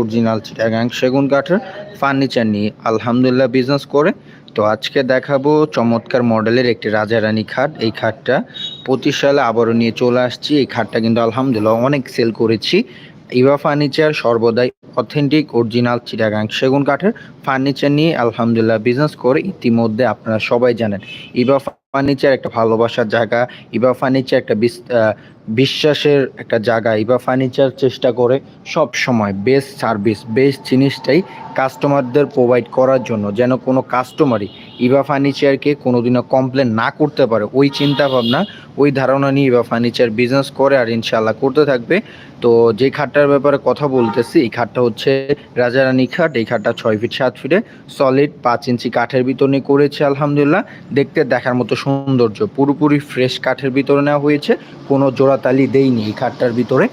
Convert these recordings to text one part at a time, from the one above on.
Original Chittagong সেগুন কাঠের furniture নিয়ে আলহামদুলিল্লাহ বিজনেস করে। তো আজকে দেখাবো চমৎকার মডেলের একটি রাজারানী খাট। এই খাটটা পঁচিশ সালে আবারও নিয়ে চলে আসছি। এই খাটটা কিন্তু আলহামদুলিল্লাহ অনেক সেল করেছি। ইভা ফার্নিচার সর্বদাই অথেন্টিক অরিজিনাল চিটাগাং সেগুন কাঠের ফার্নিচার নিয়ে আলহামদুলিল্লাহ বিজনেস করে। ইতিমধ্যে আপনারা সবাই জানেন ইভা ফার্নিচার একটা ভালোবাসার জায়গা। ইভা ফার্নিচার একটা বিশ্বাসের একটা জায়গা ইভা ফার্নিচার চেষ্টা করে সব সময় বেস্ট সার্ভিস বেস্ট জিনিসটাই কাস্টমারদের প্রোভাইড করার জন্য। যেন কোনো কাস্টমারই ইভা ফার্নিচারকে কোনোদিনও কমপ্লেন না করতে পারে, ওই চিন্তা ভাবনা ওই ধারণা নিয়ে ইভা ফার্নিচার বিজনেস করে আর ইনশাল্লাহ করতে থাকবে। তো যে খাটটার ব্যাপারে কথা বলতেছি, এই খাটটা হচ্ছে রাজারানী খাট, এই খাটটা ছয় ফিট সাত ফিটে সলিড পাঁচ ইঞ্চি কাঠের ভিতরে করেছে, আলহামদুলিল্লাহ। দেখতে দেখার মতো সৌন্দর্য, পুরোপুরি ফ্রেশ কাঠের ভিতরে নেওয়া হয়েছে, কোনো জোড়াতালি দেইনি এই খাটটার ভিতরে।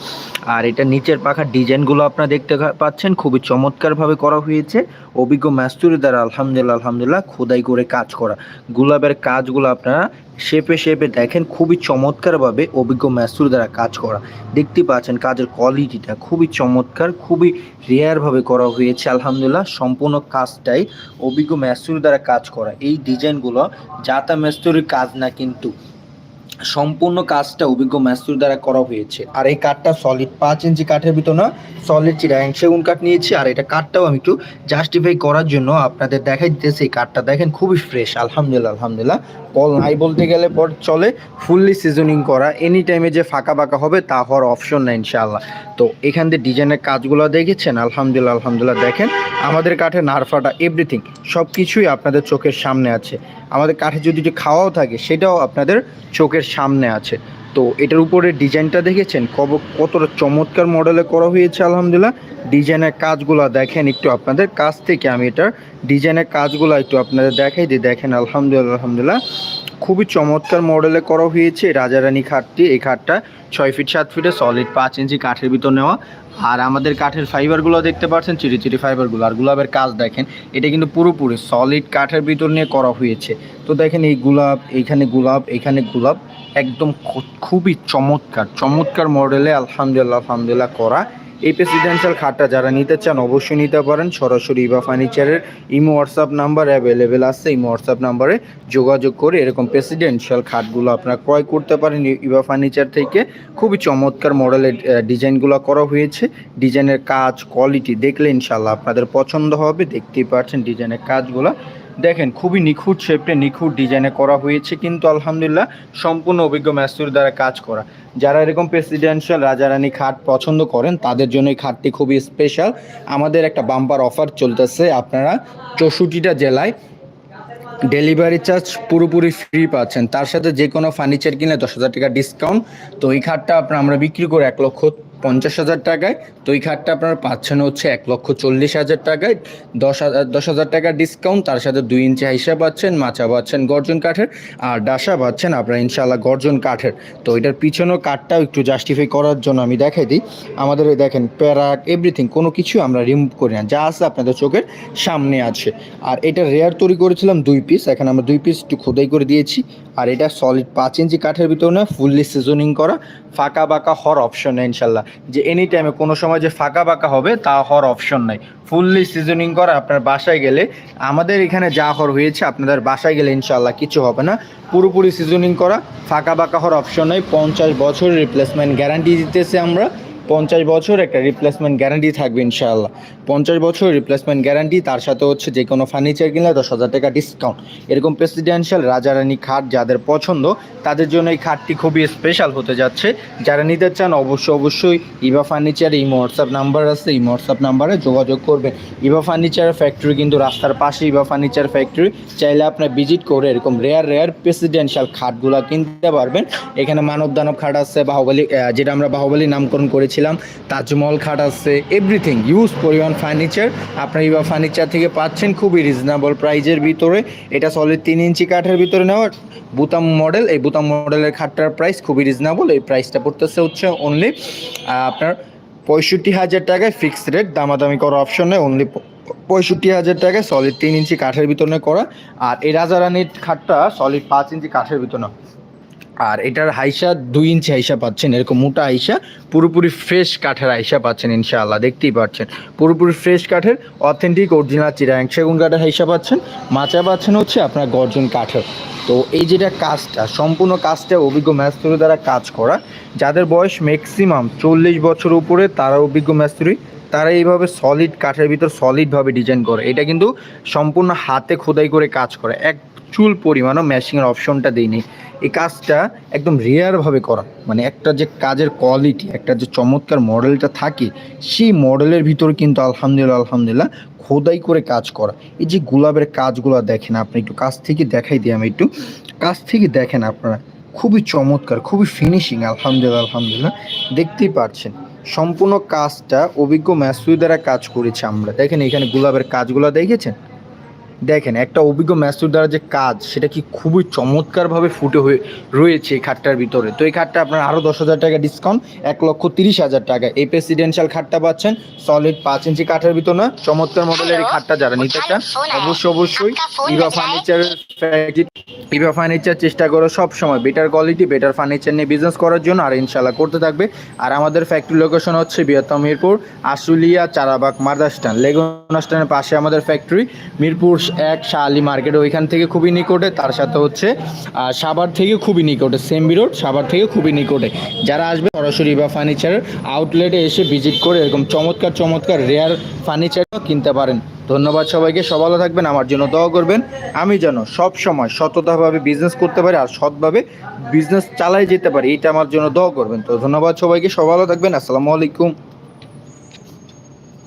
আর এটা নিচের পাখার ডিজাইনগুলো আপনারা দেখতে পাচ্ছেন, খুবই চমৎকারভাবে করা হয়েছে। অভিজ্ঞ মাস্তুরি দ্বারা আলহামদুলিল্লাহ আলহামদুলিল্লাহ, খোদাই করে কাজ করা। গুলাবের কাজগুলো আপনারা শেপে শেপে দেখেন, খুবই চমৎকারভাবে অভিজ্ঞ ম্যাস্তুর দ্বারা কাজ করা। দেখতে পাচ্ছেন কাজের কোয়ালিটিটা খুবই চমৎকার, খুবই রেয়ারভাবে করা হয়েছে, আলহামদুলিল্লাহ, সম্পূর্ণ কাজটাই অভিজ্ঞ ম্যাস্তুর দ্বারা কাজ করা। এই ডিজাইনগুলো জাতা ম্যাস্তুরির কাজ না কিন্তু। সম্পূর্ণ কাজটা অভিজ্ঞ ম্যাস্তুর দ্বারা করা হয়েছে। আর এই কাঠটা সলিড পাঁচ ইঞ্চি কাঠের ভিতর না সলিড চিরাং সেগুন কাঠ নিয়েছি। আর এটা কাঠটাও আমি একটু জাস্টিফাই করার জন্য আপনাদের দেখাই দিতেছি। এই কাঠটা দেখেন খুবই ফ্রেশ আলহামদুলিল্লাহ আলহামদুলিল্লাহ। কল নাই বলতে গেলে পর চলে ফুললি সিজনিং করা। এনি টাইমে যে ফাঁকা ফাঁকা হবে তা হওয়ার অপশন নাই ইনশাআল্লাহ। তো এখান দিয়ে ডিজাইনের কাজগুলো দেখেছেন? আলহামদুলিল্লাহ আলহামদুলিল্লাহ। দেখেন আমাদের কাঠে নারফাটা এভরিথিং সব কিছুই আপনাদের চোখের সামনে আছে। আমাদের কাঠে যদি যে খাওয়াও থাকে, সেটাও আপনাদের চোখের সামনে আছে। তো এটার উপরে ডিজাইনটা দেখেছেন? কব, কতটা চমৎকার মডেলে করা হয়েছে, আলহামদুলিল্লাহ। ডিজাইনের কাজগুলো দেখেন একটু আপনাদের কাছ থেকে, আমি এটার ডিজাইনের কাজগুলো একটু আপনাদের দেখাই দিই। দেখেন, আলহামদুলিল্লাহ আলহামদুলিল্লাহ। খুবই চমৎকার মডেলে করা হয়েছে রাজারানী খাটটি। এই খাটটা ছয় ফিট, সাত ফিটে সলিড পাঁচ ইঞ্চি কাঠের ভিতর নেওয়া। আর আমাদের কাঠের ফাইবারগুলো দেখতে পাচ্ছেন, চিরি চিরি ফাইবারগুলো আর গুলাবের কাজ দেখেন, এটা কিন্তু পুরোপুরি সলিড কাঠের ভিতর নিয়ে করা হয়েছে। তো দেখেন এই গুলাব এইখানে গুলাব এখানে গুলাব একদম খুবই চমৎকার চমৎকার মডেলে আলহামদুলিল্লাহ আলহামদুলিল্লাহ করা এই প্রেসিডেন্সিয়াল খাটটা যারা নিতে চান অবশ্যই নিতে পারেন। সরাসরি ইভা ফার্নিচারের ইমো হোয়াটসঅ্যাপ নাম্বার অ্যাভেলেবেল আছে। ইমো হোয়াটসঅ্যাপ নাম্বারে যোগাযোগ করে এরকম প্রেসিডেন্সিয়াল খাটগুলো আপনারা ক্রয় করতে পারেন ইভা ফার্নিচার থেকে। খুবই চমৎকার মডেলের ডিজাইনগুলো করা হয়েছে। ডিজাইনের কাজ কোয়ালিটি দেখলে ইনশাল্লাহ আপনাদের পছন্দ হবে। দেখতেই পাচ্ছেন ডিজাইনের কাজগুলো। দেখেন, খুবই নিখুঁত শেপে নিখুঁত ডিজাইনে করা হয়েছে, কিন্তু আলহামদুলিল্লাহ সম্পূর্ণ অভিজ্ঞ ম্যাস্তুর দ্বারা কাজ করা। যারা এরকম প্রেসিডেন্সিয়াল রাজারানী খাট পছন্দ করেন, তাদের জন্য এই খাটটি খুবই স্পেশাল আমাদের একটা বাম্পার অফার চলতেছে আপনারা চৌষট্টিটা জেলায়। ডেলিভারি চার্জ পুরোপুরি ফ্রি পাচ্ছেন। তার সাথে যে কোনো ফার্নিচার কিনলে দশ হাজার টাকা ডিসকাউন্ট তো এই খাটটা আপনার আমরা বিক্রি করে এক লক্ষ পঞ্চাশ হাজার টাকায়। তো এই খাটটা আপনারা পাচ্ছেন হচ্ছে এক লক্ষ চল্লিশ হাজার টাকায়। দশ হাজার দশ হাজার টাকা ডিসকাউন্ট তার সাথে দুই ইঞ্চি হাইসা পাচ্ছেন, মাচা পাচ্ছেন গর্জন কাঠের, আর ডাসা পাচ্ছেন আপনারা ইনশাল্লাহ গর্জন কাঠের। তো এটার পিছনেও কাঠটাও একটু জাস্টিফাই করার জন্য আমি দেখাই দিই। আমাদের দেখেন প্যারাক এভরিথিং কোনো কিছু আমরা রিমুভ করি না, যা আছে আপনাদের চোখের সামনে আছে। আর এটা রেয়ার তৈরি করেছিলাম দুই পিস এখানে আমরা দুই পিস একটু খোদাই করে দিয়েছি। আর এটা সলিড পাঁচ ইঞ্চি কাঠের ভিতরে না ফুললি সিজনিং করা, ফাঁকা বাঁকা হর অপশন ইনশাল্লাহ যে এনি টাইমে কোনো সময় যে ফাঁকা বাঁকা হবে, তা হওয়ার অপশন নাই। ফুললি সিজনিং করা আপনার বাসায় গেলে, আমাদের এখানে যা হর হয়েছে, আপনাদের বাসায় গেলে ইনশাল্লাহ কিছু হবে না। পুরোপুরি সিজনিং করা, ফাঁকা বাঁকা হওয়ার অপশন নাই। পঞ্চাশ বছর রিপ্লেসমেন্ট গ্যারান্টি দিতেছে আমরা। পঞ্চাশ বছর একটা রিপ্লেসমেন্ট গ্যারান্টি থাকবে ইনশাআল্লাহ। পঞ্চাশ বছর রিপ্লেসমেন্ট গ্যারান্টি তার সাথে হচ্ছে যে কোনো ফার্নিচার কিনলে দশ হাজার টাকা ডিসকাউন্ট এরকম প্রেসিডেন্সিয়াল রাজারানী খাট যাদের পছন্দ, তাদের জন্য এই খাটটি খুবই স্পেশাল হতে যাচ্ছে। যারা নিতে চান অবশ্যই অবশ্যই ইভা ফার্নিচার এই হোয়াটসঅ্যাপ নাম্বার আছে, এই হোয়াটসঅ্যাপ নাম্বারে যোগাযোগ করবেন। ইভা ফার্নিচার ফ্যাক্টরি কিন্তু রাস্তার পাশে ইভা ফার্নিচার ফ্যাক্টরি চাইলে আপনার ভিজিট করে এরকম রেয়ার রেয়ার প্রেসিডেন্সিয়াল খাটগুলো কিনতে পারবেন। এখানে মানব দানব খাট আছে, বাহুবলী যেটা আমরা বাহুবলী নামকরণ করেছিলাম তাজমহল খাট আছে এভরিথিং ইউজ পরিমাণ ফার্নিচার আপনার ইভা ফার্নিচার থেকে পাচ্ছেন খুবই রিজনেবল প্রাইজের ভিতরে। এটা সলিড তিন ইঞ্চি কাঠের ভিতরে নেওয়ার বুতাম মডেল এই বুতাম মডেলের খাটটার প্রাইস খুবই রিজনেবল এই প্রাইসটা পড়তেছে হচ্ছে অনলি আপনার পঁয়ষট্টি হাজার টাকায় ফিক্সড রেট দামাদামি করার অপশন নেই অনলি পঁয়ষট্টি হাজার টাকায় সলিড তিন ইঞ্চি কাঠের ভিতরে করা। আর এই রাজারানির খাটটা সলিড পাঁচ ইঞ্চি কাঠের ভিতরে আর এটার হাইসা দুই ইঞ্চি হাইসা পাচ্ছেন, এরকম মোটা হাইসা, পুরোপুরি ফ্রেশ কাঠের হাইসা পাচ্ছেন ইনশাআল্লাহ, দেখতেই পাচ্ছেন। পুরোপুরি ফ্রেশ কাঠের অথেন্টিক অরিজিনাল চিরাং সেগুন কাঠের হাইসা পাচ্ছেন। মাচা পাচ্ছেন হচ্ছে আপনার গর্জন কাঠের। তো এই যেটা কাজটা, সম্পূর্ণ কাজটা অভিজ্ঞ ম্যাস্তুরি দ্বারা কাজ করা। যাদের বয়স ম্যাক্সিমাম চল্লিশ বছর উপরে তারা অভিজ্ঞ ম্যাস্তুরি তারা এইভাবে সলিড কাঠের ভিতর সলিডভাবে ডিজাইন করে। এটা কিন্তু সম্পূর্ণ হাতে খোদাই করে কাজ করে। এক চুল পরিমাণও ম্যাশিংয়ের অপশনটা দিইনি এই কাজটা একদম রেয়ারভাবে করা। মানে একটা যে কাজের কোয়ালিটি একটা যে চমৎকার মডেলটা থাকে, সেই মডেলের ভিতর কিন্তু আলহামদুলিল্লাহ আলহামদুলিল্লাহ খোদাই করে কাজ করা। এই যে গোলাপের কাজগুলো দেখেন আপনি একটু, কাছ থেকে দেখাই দিই আমি একটু। কাছ থেকে দেখেন আপনারা, খুবই চমৎকার, খুবই ফিনিশিং আলহামদুলিল্লাহ আলহামদুলিল্লাহ। দেখতেই পাচ্ছেন সম্পূর্ণ কাজটা অভিজ্ঞ ম্যাসুই দ্বারা কাজ করেছি আমরা। দেখেন এখানে গোলাপের কাজগুলো দেখেছেন? দেখেন একটা অভিজ্ঞ ম্যাসুর দ্বারা যে কাজ সেটা কি খুবই চমৎকারভাবে ফুটে হয়ে রয়েছে এই খাটটার ভিতরে। তো এই খাটটা আপনার আরও দশ হাজার টাকা ডিসকাউন্ট এক লক্ষ তিরিশ হাজার টাকা। এই প্রেসিডেন্সিয়াল খাটটা পাচ্ছেন সলিড পাঁচ ইঞ্চি কাঠের ভিতর না চমৎকার মডেলের এই খাটটা যারা নিতে চান অবশ্যই অবশ্যই ইভা ফার্নিচারের ইভা ফার্নিচার চেষ্টা করো, সব সময় বেটার কোয়ালিটি বেটার ফার্নিচার নিয়ে বিজনেস করার জন্য আর ইনশাল্লাহ করতে থাকবে। আর আমাদের ফ্যাক্টরি লোকেশন হচ্ছে বৃহত্তম মিরপুর, আশুলিয়া, চারাবাগ, মাদারস্টান লেগুনাস্টানের পাশে আমাদের ফ্যাক্টরি মিরপুর এক শাহ আলী মার্কেট ওইখান থেকে খুবই নিকটে, তার সাথে হচ্ছে সাভার থেকে খুবই নিকটে সেমবি রোড সাভার থেকে খুবই নিকটে। যারা আসবে সরাসরি ইভা ফার্নিচারের আউটলেটে এসে ভিজিট করে এরকম চমৎকার চমৎকার রেয়ার ফার্নিচারও কিনতে পারেন। ধন্যবাদ সবাইকে, সব ভালো থাকবেন, আমার জন্য দোয়া করবেন। আমি যেন সব সময় সততাভাবে বিজনেস করতে পারি আর সৎভাবে বিজনেস চালাই যেতে পারি এটা আমার জন্য দোয়া করবেন। তো ধন্যবাদ সবাইকে, সব ভালো থাকবেন, আসসালামু আলাইকুম।